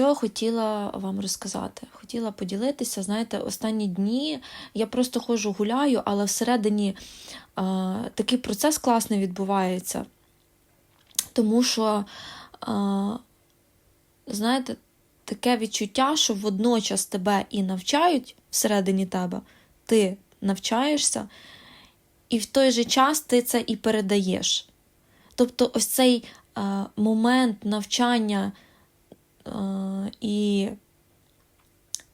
що хотіла вам розказати? Хотіла поділитися. Знаєте, останні дні я просто ходжу гуляю, але всередині а, такий процес класний відбувається. Тому що, а, знаєте, таке відчуття, що водночас тебе і навчають всередині тебе, ти навчаєшся, і в той же час ти це і передаєш. Тобто, ось цей а, момент навчання і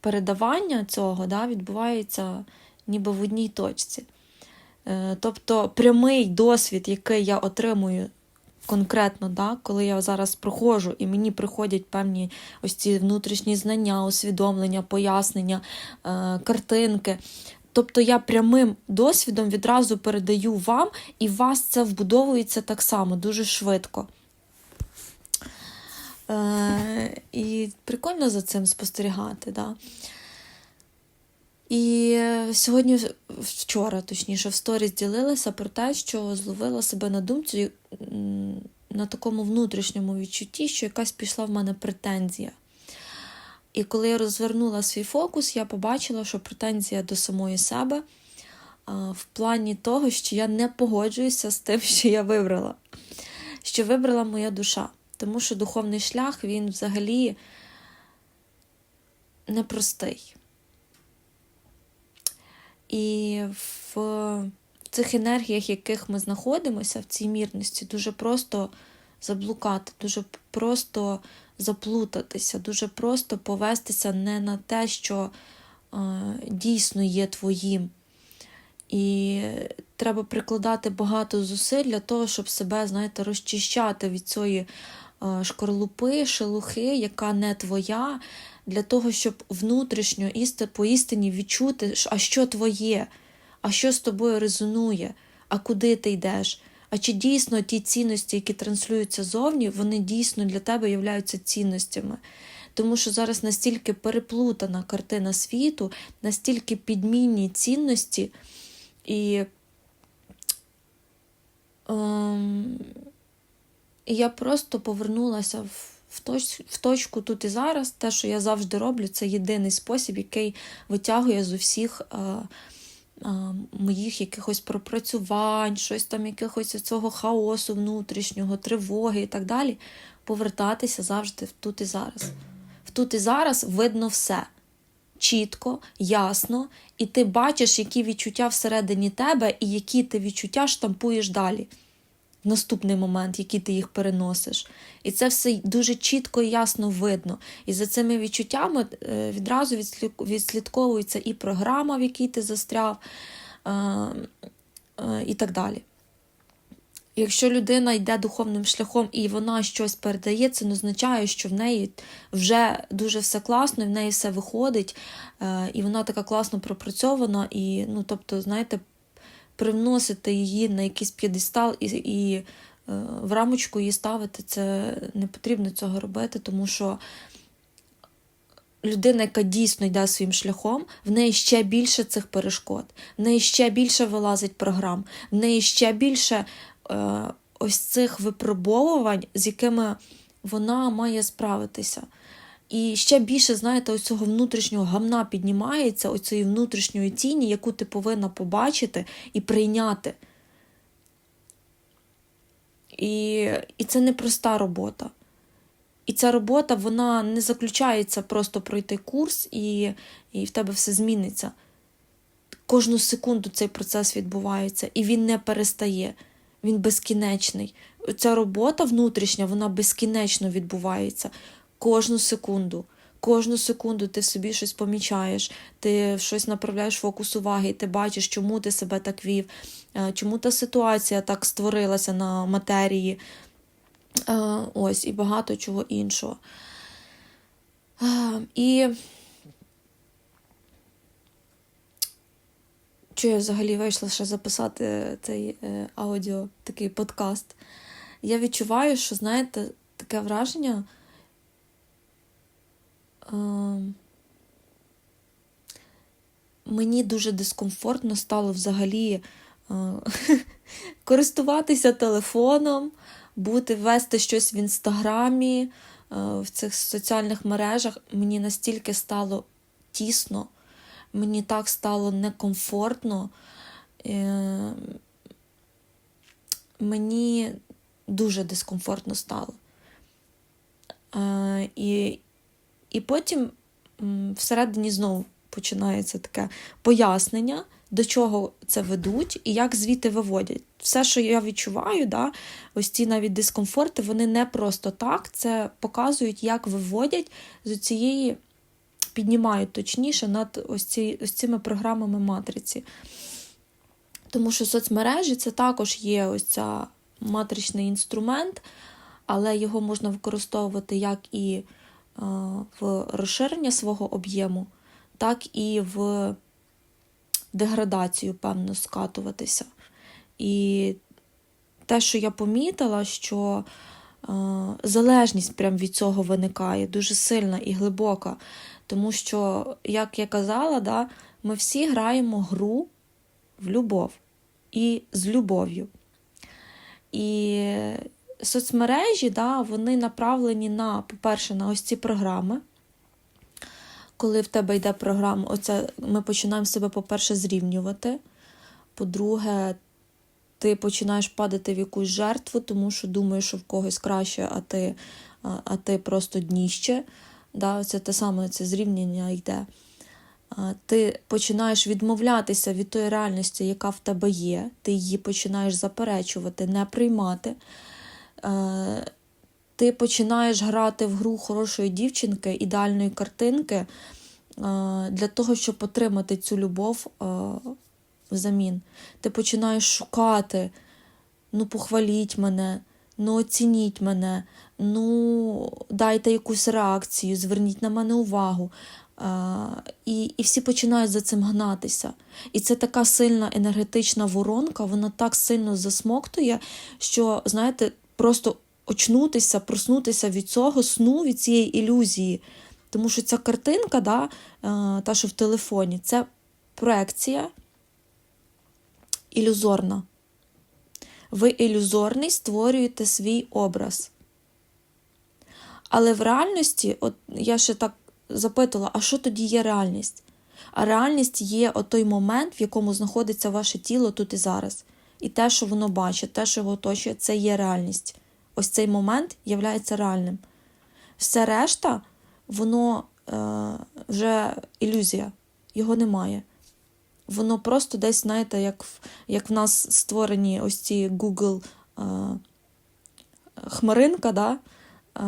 передавання цього да, відбувається ніби в одній точці. Е, Тобто прямий досвід, який я отримую конкретно, да, коли я зараз проходжу, і мені приходять певні ось ці внутрішні знання, усвідомлення, пояснення, е, картинки. Тобто я прямим досвідом відразу передаю вам, і у вас це вбудовується так само дуже швидко. Е, І прикольно за цим спостерігати. Да? І сьогодні, вчора, точніше, в сторіс ділилася про те, що зловила себе на думці на такому внутрішньому відчутті, що якась пішла в мене претензія. І коли я розвернула свій фокус, я побачила, що претензія до самої себе в плані того, що я не погоджуюся з тим, що я вибрала, що вибрала моя душа. Тому що духовний шлях, він взагалі непростий. І в цих енергіях, в яких ми знаходимося, в цій мірності, дуже просто заблукати, дуже просто заплутатися, дуже просто повестися не на те, що е, дійсно є твоїм. І треба прикладати багато зусиль для того, щоб себе, знаєте, розчищати від цієї е, шкорлупи, шелухи, яка не твоя, для того, щоб внутрішньо істи, по істині відчути, а що твоє, а що з тобою резонує, а куди ти йдеш. А чи дійсно ті цінності, які транслюються зовні, вони дійсно для тебе являються цінностями? Тому що зараз настільки переплутана картина світу, настільки підмінні цінності, і і я просто повернулася в в, точ, в точку тут і зараз. Те, що я завжди роблю, це єдиний спосіб, який витягує з усіх а, а, моїх якихось пропрацювань, щось там, якихось цього хаосу внутрішнього, тривоги і так далі. Повертатися завжди в тут і зараз. В тут і зараз видно все. Чітко, ясно, і ти бачиш, які відчуття всередині тебе, і які ти відчуття штампуєш далі в наступний момент, які ти їх переносиш. І це все дуже чітко і ясно видно. І за цими відчуттями е, відразу відслідковується і програма, в якій ти застряв, е, е, і так далі. Якщо людина йде духовним шляхом і вона щось передає, це не означає, що в неї вже дуже все класно, в неї все виходить, і вона така класно пропрацьована, і, ну, тобто, знаєте, привносити її на якийсь п'єдестал і і е, в рамочку її ставити, це не потрібно цього робити, тому що людина, яка дійсно йде своїм шляхом, в неї ще більше цих перешкод, в неї ще більше вилазить програм, в неї ще більше е, ось цих випробовувань, з якими вона має справитися. І ще більше, знаєте, ось цього внутрішнього гамна піднімається, оцієї внутрішньої тіні, яку ти повинна побачити і прийняти. І і це непроста робота. І ця робота вона не заключається просто пройти курс, і, і в тебе все зміниться. Кожну секунду цей процес відбувається, і він не перестає, він безкінечний. Ця робота внутрішня, вона безкінечно відбувається кожну секунду. Кожну секунду ти собі щось помічаєш, ти щось направляєш фокус уваги, і ти бачиш, чому ти себе так вів, е, чому та ситуація так створилася на матерії. Е, ось, і багато чого іншого. Е, і що я взагалі вийшла ще записати цей аудіо, такий подкаст. Я відчуваю, що, знаєте, таке враження. Ем, мені дуже дискомфортно стало взагалі е, користуватися телефоном, бути, вести щось в інстаграмі, в цих соціальних мережах мені настільки стало тісно, мені так стало некомфортно. Е, мені дуже дискомфортно стало. Е, і, і потім всередині знову починається таке пояснення, до чого це ведуть і як звідти виводять. Все, що я відчуваю, да, ось ці навіть дискомфорти, вони не просто так, це показують, як виводять з цієї, піднімають точніше над ось, ці, ось цими програмами матриці. Тому що соцмережі це також є ось ця матричний інструмент, але його можна використовувати як і в розширення свого об'єму, так і в деградацію, певно, скатуватися. І те, що я помітила, що залежність прям від цього виникає дуже сильна і глибока. Тому що, як я казала, да, ми всі граємо гру в любов і з любов'ю. І соцмережі, да, вони направлені на, по-перше, на ось ці програми. Коли в тебе йде програма, оце ми починаємо себе, по-перше, зрівнювати. По-друге, ти починаєш падати в якусь жертву, тому що думаєш, що в когось краще, а ти а ти просто дніще. Да, Це те саме це зрівняння йде ти починаєш відмовлятися від тої реальності, яка в тебе є, ти її починаєш заперечувати, не приймати. Е, ти починаєш грати в гру хорошої дівчинки, ідеальної картинки е, для того, щоб отримати цю любов е, взамін. Ти починаєш шукати, ну, похваліть мене, ну оцініть мене, ну дайте якусь реакцію, зверніть на мене увагу. І і всі починають за цим гнатися. І це така сильна енергетична воронка, вона так сильно засмоктує, що, знаєте, просто очнутися, проснутися від цього сну, від цієї ілюзії. Тому що ця картинка, да, та, що в телефоні, це проекція ілюзорна. Ви ілюзорний створюєте свій образ. Але в реальності, от я ще так запитувала, а що тоді є реальність? А реальність є той момент, в якому знаходиться ваше тіло тут і зараз. І те, що воно бачить, те, що його оточує, це є реальність. Ось цей момент є реальним. Все решта, воно е, вже ілюзія, його немає. Воно просто десь, знаєте, як в, як в нас створені ось ці Google е, хмаринка, да? е,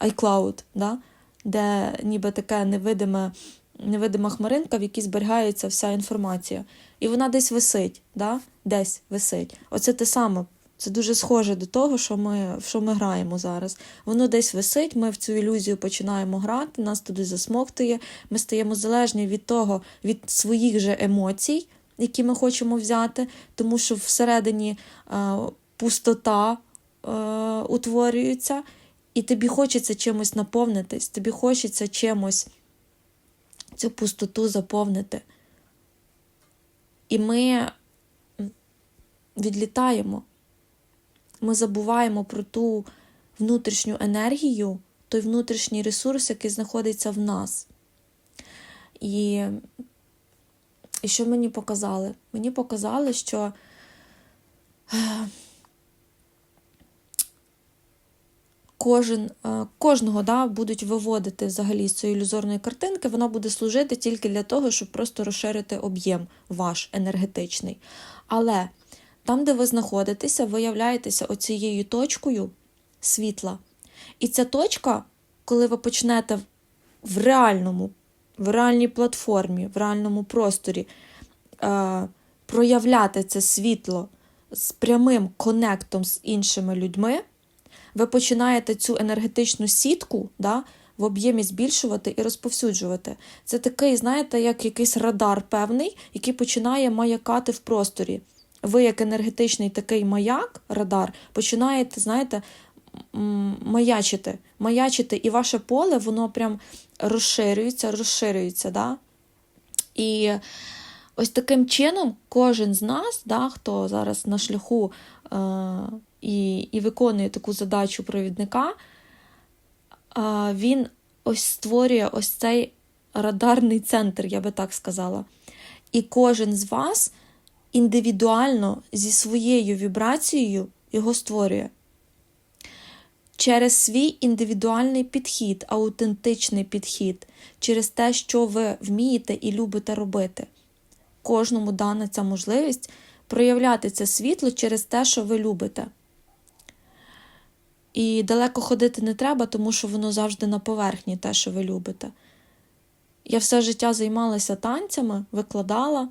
iCloud. Да? де ніби така невидима невидима хмаринка, в якій зберігається вся інформація. І вона десь висить, да? десь висить. Оце те саме. Це дуже схоже до того, що ми в що ми граємо зараз. Воно десь висить, ми в цю ілюзію починаємо грати, нас туди засмоктує, ми стаємо залежні від того, від своїх же емоцій, які ми хочемо взяти, тому що всередині е, пустота е, утворюється, і тобі хочеться чимось наповнитись, тобі хочеться чимось цю пустоту заповнити. І ми відлітаємо, ми забуваємо про ту внутрішню енергію, той внутрішній ресурс, який знаходиться в нас. І, і що мені показали? Мені показали, що кожен, е, кожного да, будуть виводити взагалі з цієї ілюзорної картинки, вона буде служити тільки для того, щоб просто розширити об'єм ваш енергетичний. Але там, де ви знаходитеся, ви являєтеся оцією точкою світла. І ця точка, коли ви почнете в реальному, в реальній платформі, в реальному просторі е, проявляти це світло з прямим конектом з іншими людьми, ви починаєте цю енергетичну сітку да, в об'ємі збільшувати і розповсюджувати. Це такий, знаєте, як якийсь радар певний, який починає маякати в просторі. Ви, як енергетичний такий маяк, радар, починаєте, знаєте, маячити, маячити, і ваше поле, воно прям розширюється, розширюється. Да? І ось таким чином кожен з нас, да, хто зараз на шляху. Е і і виконує таку задачу провідника, він ось створює ось цей радарний центр, я би так сказала. І кожен з вас індивідуально зі своєю вібрацією його створює. Через свій індивідуальний підхід, аутентичний підхід, через те, що ви вмієте і любите робити. Кожному дана ця можливість проявляти це світло через те, що ви любите. І далеко ходити не треба, тому що воно завжди на поверхні, те, що ви любите. Я все життя займалася танцями, викладала,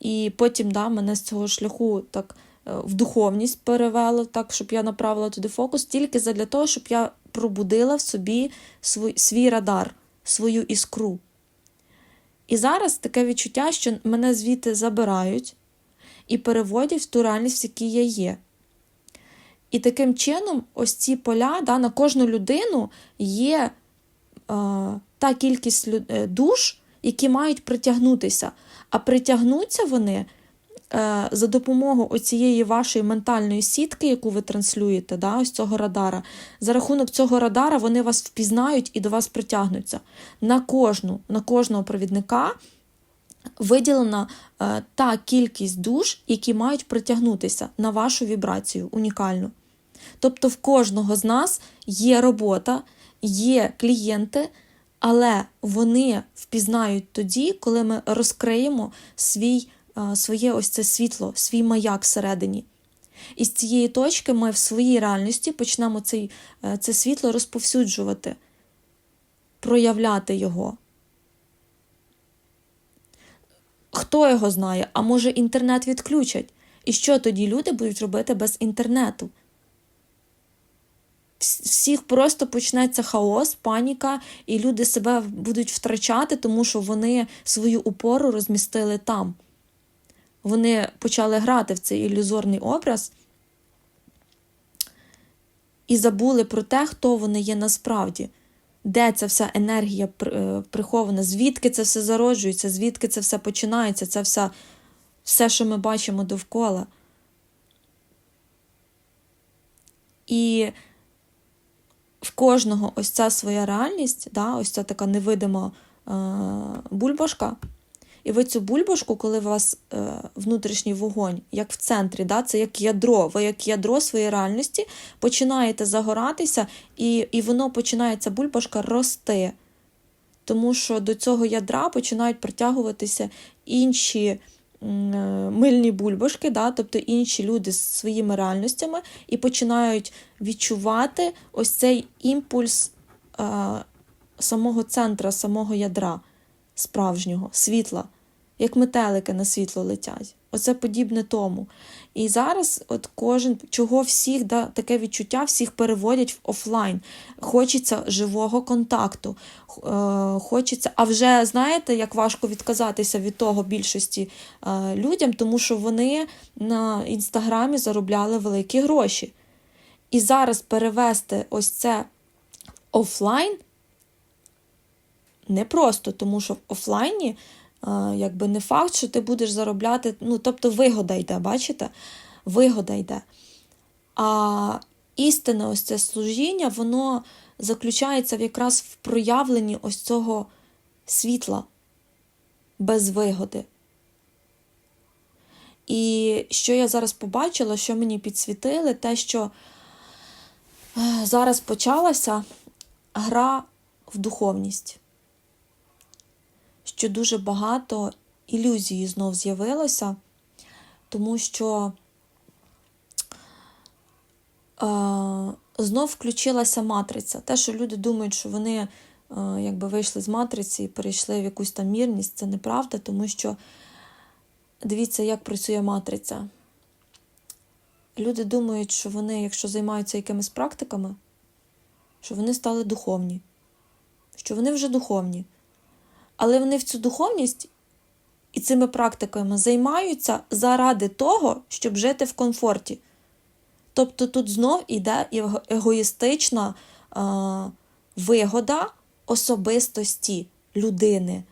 і потім да, мене з цього шляху так е, в духовність перевело, так, щоб я направила туди фокус, тільки для того, щоб я пробудила в собі свій, свій радар, свою іскру. І зараз таке відчуття, що мене звідти забирають і переводять в ту реальність, в якій я є. І таким чином, ось ці поля да, на кожну людину є е, та кількість душ, які мають притягнутися. А притягнуться вони е, за допомогою оцієї вашої ментальної сітки, яку ви транслюєте, да, ось цього радара. За рахунок цього радара вони вас впізнають і до вас притягнуться. На кожну, на кожного провідника виділена е, та кількість душ, які мають притягнутися на вашу вібрацію унікальну. Тобто в кожного з нас є робота, є клієнти, але вони впізнають тоді, коли ми розкриємо свій, е, своє ось це світло, свій маяк всередині. І з цієї точки ми в своїй реальності почнемо цей, е, це світло розповсюджувати, проявляти його. Хто його знає, а може інтернет відключать? І що тоді люди будуть робити без інтернету? Вс- Всіх просто почнеться хаос, паніка, і люди себе будуть втрачати, тому що вони свою упору розмістили там. Вони почали грати в цей ілюзорний образ і забули про те, хто вони є насправді, де ця вся енергія е, прихована, звідки це все зароджується, звідки це все починається, це все, все, що ми бачимо довкола. І в кожного ось ця своя реальність, да, ось ця така невидима е, бульбашка. І ви цю бульбашку, коли у вас е, внутрішній вогонь, як в центрі, да, це як ядро, ви як ядро своєї реальності починаєте загоратися, і, і воно починає ця бульбашка рости. Тому що до цього ядра починають притягуватися інші мильні бульбашки, да, тобто інші люди з своїми реальностями, і починають відчувати ось цей імпульс е, самого центра, самого ядра справжнього, світла, як метелики на світло летять. Оце подібне тому. І зараз, от кожен, чого всіх да, таке відчуття, всіх переводять в офлайн. Хочеться живого контакту. е, Хочеться, а вже знаєте, як важко відказатися від того більшості е, людям, тому що вони на інстаграмі заробляли великі гроші. І зараз перевести ось це офлайн непросто, тому що в офлайні якби не факт, що ти будеш заробляти, ну, тобто вигода йде, бачите? Вигода йде. А істинне ось це служіння, воно заключається якраз в проявленні ось цього світла без вигоди. І що я зараз побачила, що мені підсвітили, те, що е, зараз почалася гра в духовність що дуже багато ілюзії знов з'явилося, тому що е, знов включилася матриця. Те, що люди думають, що вони е, якби вийшли з матриці і перейшли в якусь там мірність, це неправда, тому що дивіться, як працює матриця. Люди думають, що вони, якщо займаються якимись практиками, що вони стали духовні, що вони вже духовні. Але вони в цю духовність і цими практиками займаються заради того, щоб жити в комфорті. Тобто тут знов іде его- егоїстична е, вигода особистості людини,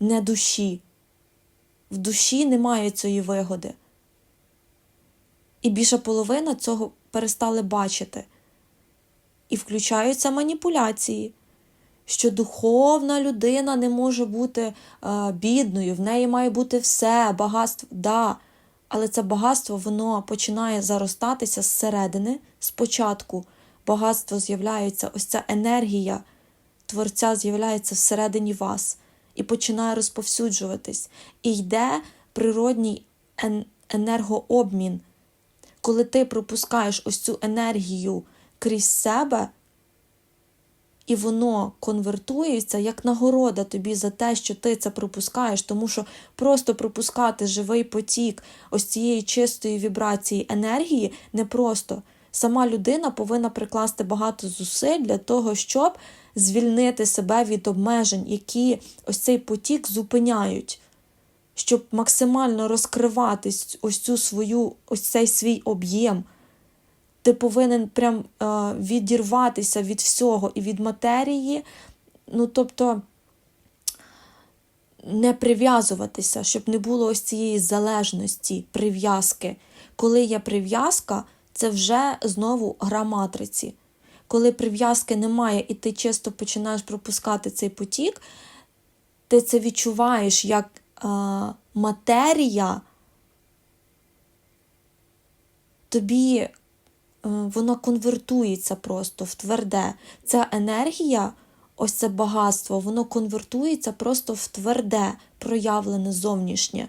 не душі. В душі немає цієї вигоди. І більша половина цього перестали бачити. і включаються маніпуляції. Що духовна людина не може бути е, бідною, в неї має бути все, багатство. Да, але це багатство воно починає заростатися зсередини. Спочатку багатство з'являється, ось ця енергія Творця з'являється всередині вас і починає розповсюджуватись. І йде природній енергообмін. Коли ти пропускаєш ось цю енергію крізь себе, і воно конвертується як нагорода тобі за те, що ти це пропускаєш, тому що просто пропускати живий потік ось цієї чистої вібрації енергії непросто. Сама людина повинна прикласти багато зусиль для того, щоб звільнити себе від обмежень, які ось цей потік зупиняють, щоб максимально розкривати ось цю свою, ось цей свій об'єм. Ти повинен прям е, відірватися від всього і від матерії, ну тобто не прив'язуватися, щоб не було ось цієї залежності, прив'язки. Коли є прив'язка, це вже знову гра матриці. Коли прив'язки немає, і ти чисто починаєш пропускати цей потік, ти це відчуваєш як е, матерія, тобі воно конвертується просто в тверде. Ця енергія, ось це багатство, воно конвертується просто в тверде, проявлене зовнішнє.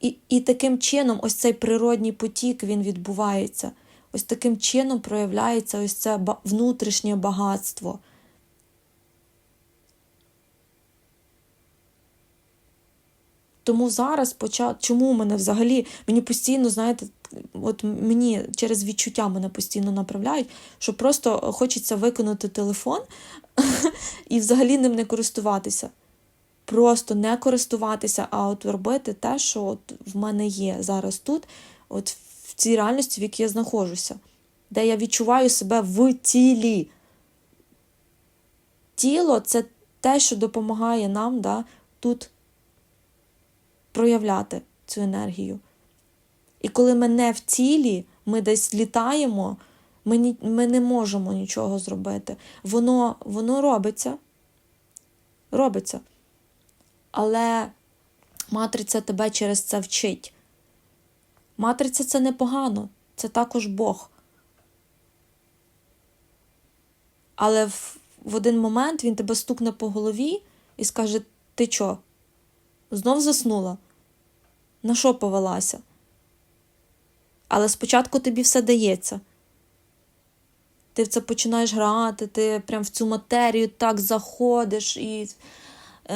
І і таким чином, ось цей природній потік він відбувається. Ось таким чином проявляється ось це внутрішнє багатство. Тому зараз почав, чому мене взагалі, мені постійно, знаєте, от мені через відчуття мене постійно направляють, що просто хочеться виконати телефон і взагалі ним не користуватися просто не користуватися, а от робити те, що от в мене є зараз тут, от в цій реальності, в якій я знаходжуся, де я відчуваю себе в тілі. Тіло це те, що допомагає нам да, тут проявляти цю енергію. І коли ми не в тілі, ми десь літаємо, ми ні, ми не можемо нічого зробити. Воно, Воно робиться. Робиться але матриця тебе через це вчить. Матриця це непогано, це також Бог. Але в, в один момент він тебе стукне по голові і скаже: Ти чо? Знов заснула? На що повелася? Але спочатку тобі все дається. Ти в це починаєш грати, ти прям в цю матерію так заходиш і Е,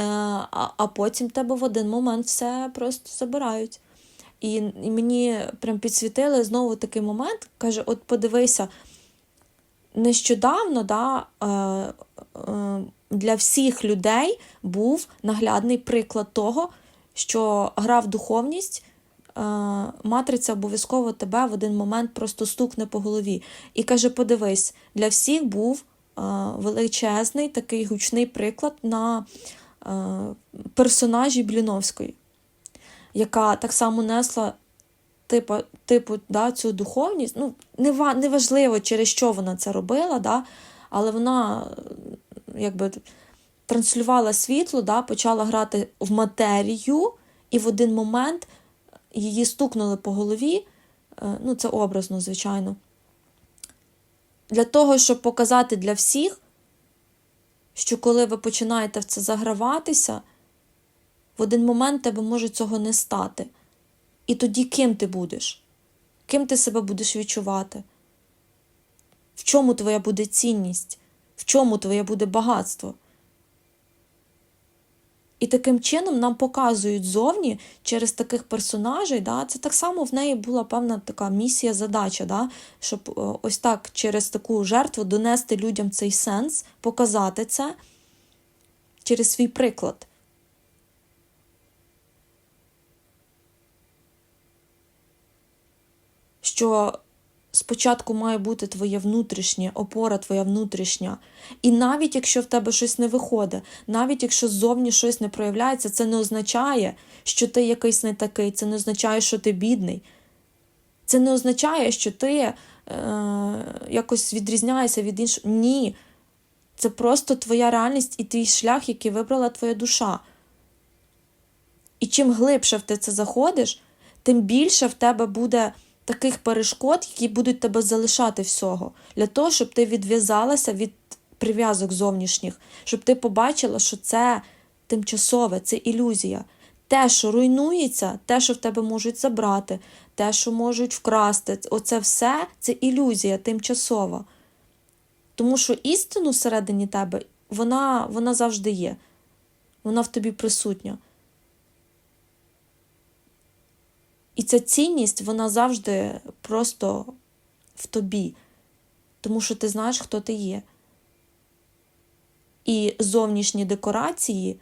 а а потім тебе в один момент все просто забирають. І і мені прям підсвітили знову такий момент, каже: от подивися, нещодавно да, е, е, для всіх людей був наглядний приклад того, що гра в духовність. Матриця обов'язково тебе в один момент просто стукне по голові. І каже: подивись, для всіх був величезний такий гучний приклад на Е, персонажі Бліновської, яка так само несла типу, типу да, цю духовність. Ну, Неважливо, через що вона це робила, да, але вона якби транслювала світло, да, почала грати в матерію, і в один момент її стукнули по голові. Е, ну, це образно, звичайно. Для того, щоб показати для всіх, що коли ви починаєте в це заграватися, в один момент тебе може цього не стати. І тоді ким ти будеш? Ким ти себе будеш відчувати? В чому твоя буде цінність? В чому твоє буде багатство? І таким чином нам показують зовні через таких персонажей. Да, Це так само в неї була певна така місія, задача, да, щоб е, ось так через таку жертву донести людям цей сенс, показати це через свій приклад. Що Спочатку має бути твоє внутрішнє, опора твоя внутрішня. І навіть якщо в тебе щось не виходить, навіть якщо ззовні щось не проявляється, це не означає, що ти якийсь не такий, це не означає, що ти бідний. Це не означає, що ти е, якось відрізняєшся від інших. Ні. Це просто твоя реальність і твій шлях, який вибрала твоя душа. І чим глибше в ти це заходиш, тим більше в тебе буде таких перешкод, які будуть тебе залишати всього, для того, щоб ти відв'язалася від прив'язок зовнішніх, щоб ти побачила, що це тимчасове, це ілюзія. Те, що руйнується, те, що в тебе можуть забрати, те, що можуть вкрасти, оце все це ілюзія тимчасова. Тому що істину всередині тебе, вона, вона завжди є. Вона в тобі присутня. І ця цінність, вона завжди просто в тобі, тому що ти знаєш, хто ти є. І зовнішні декорації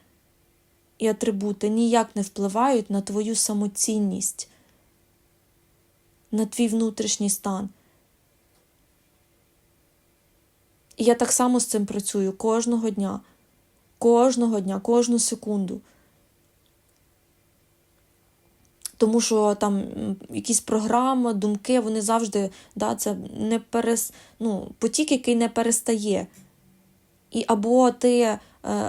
і атрибути ніяк не впливають на твою самоцінність, на твій внутрішній стан. І я так само з цим працюю кожного дня, кожного дня, кожну секунду. Тому що там якісь програми, думки, вони завжди, да, це не перес, ну, потік, який не перестає. І або ти е,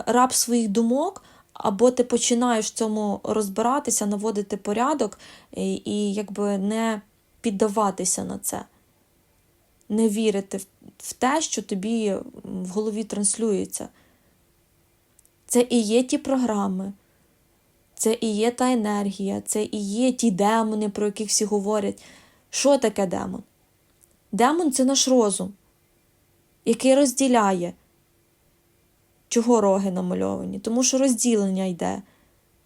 раб своїх думок, або ти починаєш в цьому розбиратися, наводити порядок і, і якби не піддаватися на це, не вірити в, те, що тобі в голові транслюється. Це і є ті програми, це і є та енергія, це і є ті демони, про яких всі говорять. Що таке демон? Демон це наш розум, який розділяє. Чого роги намальовані? Тому що розділення йде.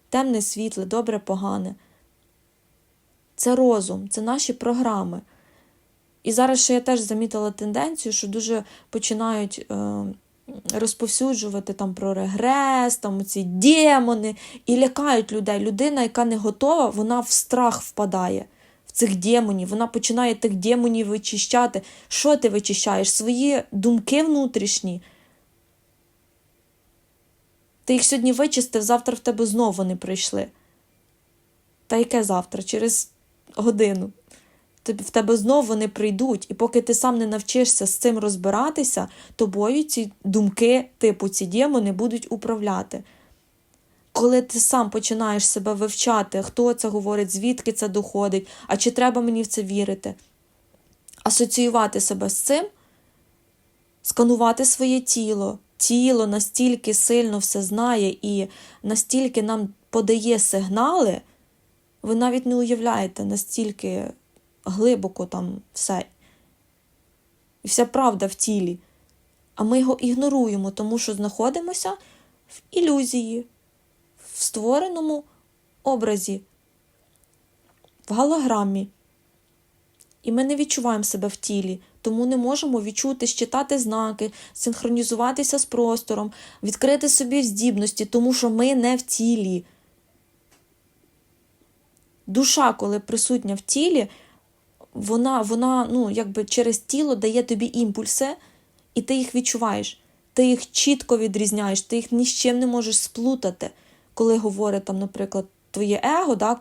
Темне світле, добре, погане. Це розум, це наші програми. І зараз ще я теж замітила тенденцію, що дуже починають е, розповсюджувати там про регрес, там ці демони, і лякають людей. Людина, яка не готова, вона в страх впадає. Цих демонів, вона починає тих демонів вичищати. Що ти вичищаєш? Свої думки внутрішні. Ти їх сьогодні вичистив, завтра в тебе знову вони прийшли. Та яке завтра? Через годину. В тебе знову вони прийдуть, і поки ти сам не навчишся з цим розбиратися, тобою ці думки, типу ці демони, будуть управляти. Коли ти сам починаєш себе вивчати, хто це говорить, звідки це доходить, а чи треба мені в це вірити, асоціювати себе з цим, сканувати своє тіло. Тіло настільки сильно все знає і настільки нам подає сигнали, ви навіть не уявляєте, настільки глибоко там все. І вся правда в тілі. А ми його ігноруємо, тому що знаходимося в ілюзії, в створеному образі, в голограмі. І ми не відчуваємо себе в тілі, тому не можемо відчути, щитати знаки, синхронізуватися з простором, відкрити собі здібності, тому що ми не в тілі. Душа, коли присутня в тілі, вона, вона ну, якби через тіло дає тобі імпульси, і ти їх відчуваєш. Ти їх чітко відрізняєш, ти їх ні з чим не можеш сплутати, коли говорить, там, наприклад, твоє его, да,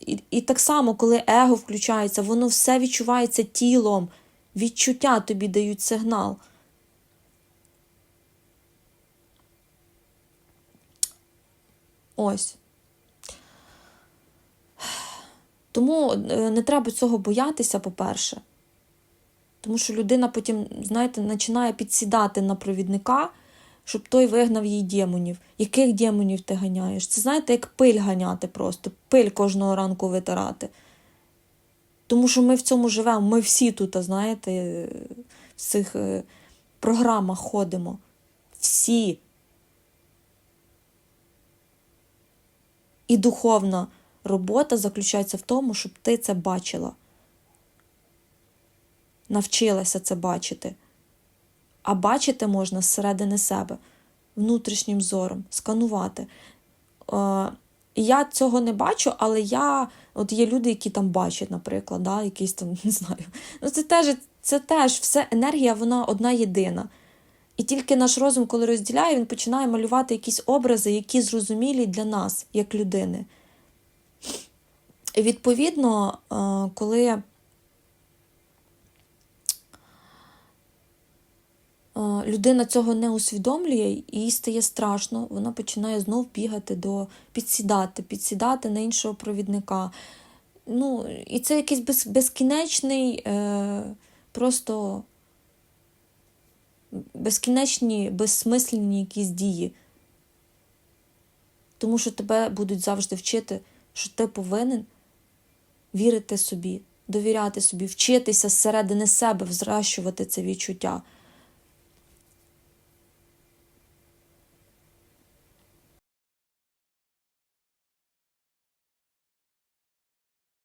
і, і так само, коли его включається, воно все відчувається тілом. Відчуття тобі дають сигнал. Ось. Тому е, не треба цього боятися, по-перше. Тому що людина потім, знаєте, починає підсідати на провідника, щоб той вигнав їй демонів. Яких демонів ти ганяєш? Це знаєте, як пиль ганяти просто, пиль кожного ранку витирати. Тому що ми в цьому живемо, ми всі тут, знаєте, е, в цих е, програмах ходимо. Всі. І духовна робота заключається в тому, щоб ти це бачила. Навчилася це бачити. А бачити можна зсередини себе, внутрішнім зором, сканувати. Е, я цього не бачу, але я, от є люди, які там бачать, наприклад, да, якісь там, не знаю. Ну, це теж, це теж все енергія, вона одна єдина. І тільки наш розум, коли розділяє, він починає малювати якісь образи, які зрозумілі для нас, як людини. Відповідно, е, коли е, людина цього не усвідомлює, їй стає страшно, вона починає знов бігати до підсідати, підсідати на іншого провідника. Ну, І це якийсь без, безкінечний, е, просто безкінечні, безсмислені якісь дії. Тому що тебе будуть завжди вчити, що ти повинен вірити собі, довіряти собі, вчитися зсередини себе, взращувати це відчуття.